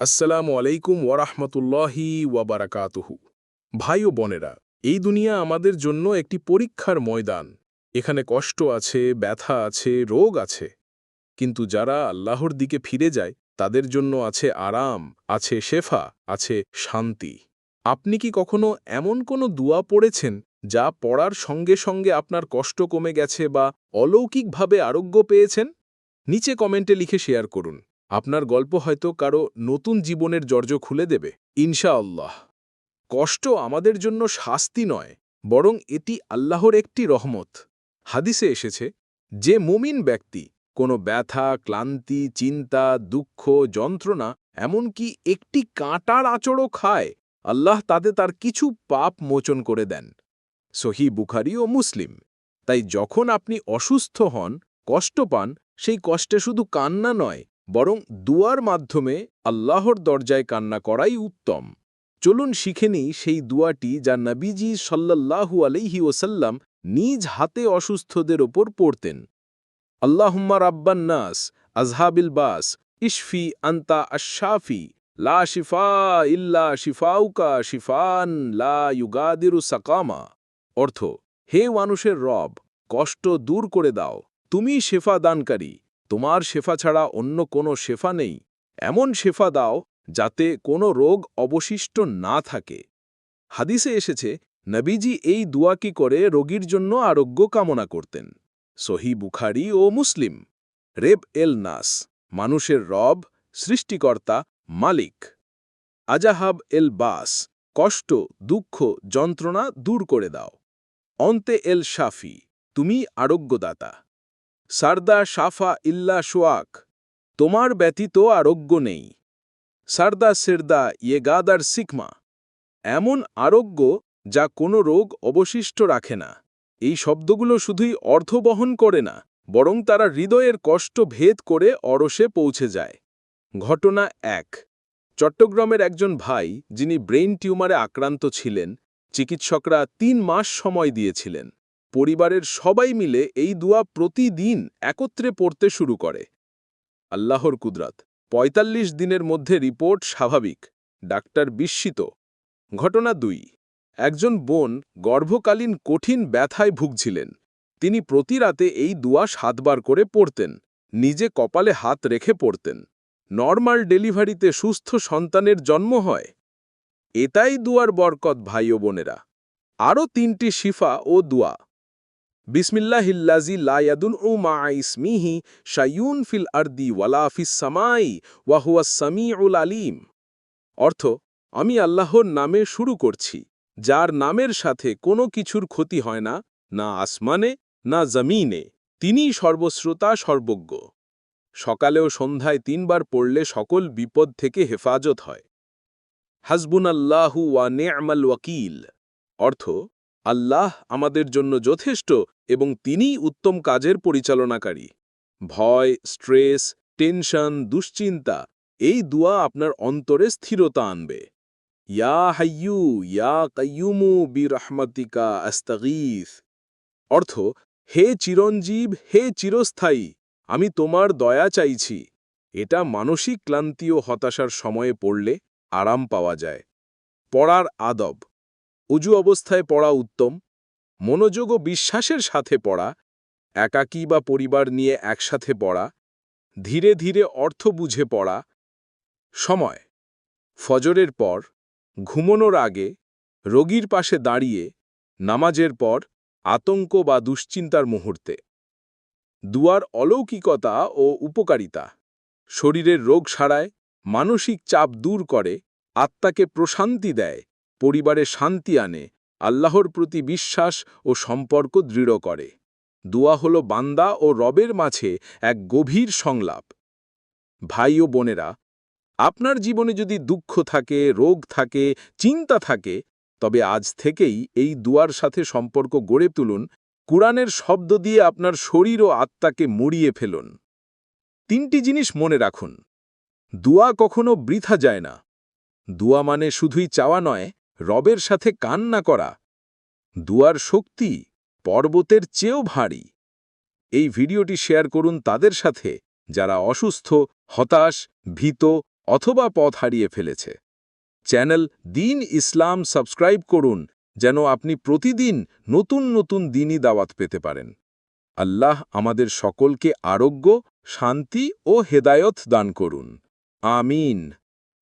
আসসালামু আলাইকুম ওয়ারাহমতুল্লাহি ওয়াবারাকাতুহু। ভাই ও বোনেরা, এই দুনিয়া আমাদের জন্য একটি পরীক্ষার ময়দান। এখানে কষ্ট আছে, ব্যথা আছে, রোগ আছে। কিন্তু যারা আল্লাহর দিকে ফিরে যায়, তাদের জন্য আছে আরাম, আছে শেফা, আছে শান্তি। আপনি কি কখনো এমন কোনো দুয়া পড়েছেন, যা পড়ার সঙ্গে সঙ্গে আপনার কষ্ট কমে গেছে বা অলৌকিকভাবে আরোগ্য পেয়েছেন? নিচে কমেন্টে লিখে শেয়ার করুন। আপনার গল্প হয়তো কারও নতুন জীবনের জর্জ খুলে দেবে, ইনশাআল্লাহ। কষ্ট আমাদের জন্য শাস্তি নয়, বরং এটি আল্লাহর একটি রহমত। হাদিসে এসেছে, যে মুমিন ব্যক্তি কোনো ব্যথা, ক্লান্তি, চিন্তা, দুঃখ, যন্ত্রণা, এমনকি একটি কাঁটার আচড়ও খায়, আল্লাহ তাতে তার কিছু পাপ মোচন করে দেন। সহি বুখারি ও মুসলিম, তাই যখন আপনি অসুস্থ হন, কষ্ট পান, সেই কষ্টে শুধু কান্না নয় বরং দুয়ার মাধ্যমে আল্লাহর দরজায় কান্না করাই উত্তম। চলুন শিখে নিই সেই দুয়াটি যা নবীজি সাল্লাল্লাহু আলাইহি ওসাল্লাম নিজ হাতে অসুস্থদের ওপর পড়তেন। আল্লাহুম্মা রাব্বান নাস, আজহাবিল বাস, ইশফি আন্তা আশাফি লা শিফা ইল্লা শিফাউকা শিফান, লা ইউগাদিরু সাকামা। অর্থ, হে মানুষের রব, কষ্ট দূর করে দাও তুমি শেফা দানকারী তোমার শেফা ছাড়া অন্য কোনো শেফা নেই। এমন শেফা দাও যাতে কোনো রোগ অবশিষ্ট না থাকে। হাদিসে এসেছে, নবীজি এই দুয়াকি করে রোগীর জন্য আরোগ্য কামনা করতেন। সহি বুখারি ও মুসলিম। রেব এল নাস, মানুষের রব, সৃষ্টিকর্তা, মালিক। আজাহাব এল বাস, কষ্ট, দুঃখ, যন্ত্রণা দূর করে দাও। অন্তে এল শাফি, তুমি আরোগ্যদাতা। সারদা সাফা ইল্লা শোয়াক, তোমার ব্যতীত আরোগ্য নেই। সারদা সেরদা ইয়েগাদার সিকমা এমন আরোগ্য যা কোনো রোগ অবশিষ্ট রাখে না। এই শব্দগুলো শুধুই অর্থ বহন করে না, বরং তারা হৃদয়ের কষ্ট ভেদ করে অরসে পৌঁছে যায়। ঘটনা এক, চট্টগ্রামের একজন ভাই, যিনি ব্রেইন টিউমারে আক্রান্ত ছিলেন, চিকিৎসকরা তিন মাস সময় দিয়েছিলেন। পরিবারের সবাই মিলে এই দুয়া প্রতিদিন একত্রে পড়তে শুরু করে। আল্লাহর কুদরাত। ৪৫ দিনের মধ্যে রিপোর্ট স্বাভাবিক। ডাক্তার বিস্মিত। ঘটনা দুই। একজন বোন গর্ভকালীন কঠিন ব্যথায় ভুগছিলেন। তিনি প্রতি রাতে এই দুয়া সাতবার করে পড়তেন। নিজে কপালে হাত রেখে পড়তেন। নর্মাল ডেলিভারিতে সুস্থ সন্তানের জন্ম হয়। এটাই দুয়ার বরকত, ভাই ও বোনেরা। আরও তিনটি শিফা ও দুয়া। বিসমিল্লাহিল্লাজি লায়াদুন ও মা ইসমিহি শায়ুন ফিল আর্দি ওয়ালা ফিস সামাই ওয়াহুয়া সামিউল আলিম। অর্থ, আমি আল্লাহর নামে শুরু করছি, যার নামের সাথে কোনো কিছুর ক্ষতি হয় না না আসমানে, না জমিনে, তিনিই সর্বশ্রোতা, সর্বজ্ঞ। সকালেও সন্ধ্যায় তিনবার পড়লে সকল বিপদ থেকে হেফাজত হয়। হাসবুন আল্লাহু ওয়া নে'মাল ওয়াকিল। অর্থ, আল্লাহ আমাদের জন্য যথেষ্ট এবং তিনিই উত্তম কাজের পরিচালনাকারী। ভয়, স্ট্রেস, টেনশন, দুশ্চিন্তা, এই দুয়া আপনার অন্তরে স্থিরতা আনবে। ইয়া হাইয়ু ইয়া কাইয়ুমু বি রহমাতিকা আস্তাগীস। অর্থ, হে চিরঞ্জীব, হে চিরস্থায়ী, আমি তোমার দয়া চাইছি। এটা মানসিক ক্লান্তি ও হতাশার সময়ে পড়লে আরাম পাওয়া যায়। পড়ার আদব। উজু অবস্থায় পড়া উত্তম। মনোযোগ ও বিশ্বাসের সাথে পড়া, একাকী বা পরিবার নিয়ে একসাথে পড়া, ধীরে ধীরে অর্থ বুঝে পড়া, সময়, ফজরের পর, ঘুমনোর আগে, রোগীর পাশে দাঁড়িয়ে, নামাজের পর, আতঙ্ক বা দুশ্চিন্তার মুহূর্তে। দুয়ার অলৌকিকতা ও উপকারিতা, শরীরের রোগ সারায়, মানসিক চাপ দূর করে, আত্মাকে প্রশান্তি দেয়, পরিবারে শান্তি আনে আল্লাহর প্রতি বিশ্বাস ও সম্পর্ক দৃঢ় করে। দুয়া হল বান্দা ও রবের মাঝে এক গভীর সংলাপ। ভাই ও বোনেরা, আপনার জীবনে যদি দুঃখ থাকে, রোগ থাকে, চিন্তা থাকে, তবে আজ থেকেই এই দুয়ার সাথে সম্পর্ক গড়ে তুলুন, কুরআনের শব্দ দিয়ে আপনার শরীর ও আত্মাকে মুড়িয়ে ফেলুন। তিনটি জিনিস মনে রাখুন। দুয়া কখনো বৃথা যায় না। দুয়া মানে শুধুই চাওয়া নয় রবের সাথে কান্না করা, দুয়ার শক্তি পর্বতের চেয়েও ভারী। এই ভিডিওটি শেয়ার করুন তাদের সাথে যারা অসুস্থ, হতাশ, ভীত অথবা পথ হারিয়ে ফেলেছে। চ্যানেল দিন ইসলাম সাবস্ক্রাইব করুন যেন আপনি প্রতিদিন নতুন নতুন দিনই দাওয়াত পেতে পারেন। আল্লাহ আমাদের সকলকে আরোগ্য, শান্তি ও হেদায়ত দান করুন। আমিন।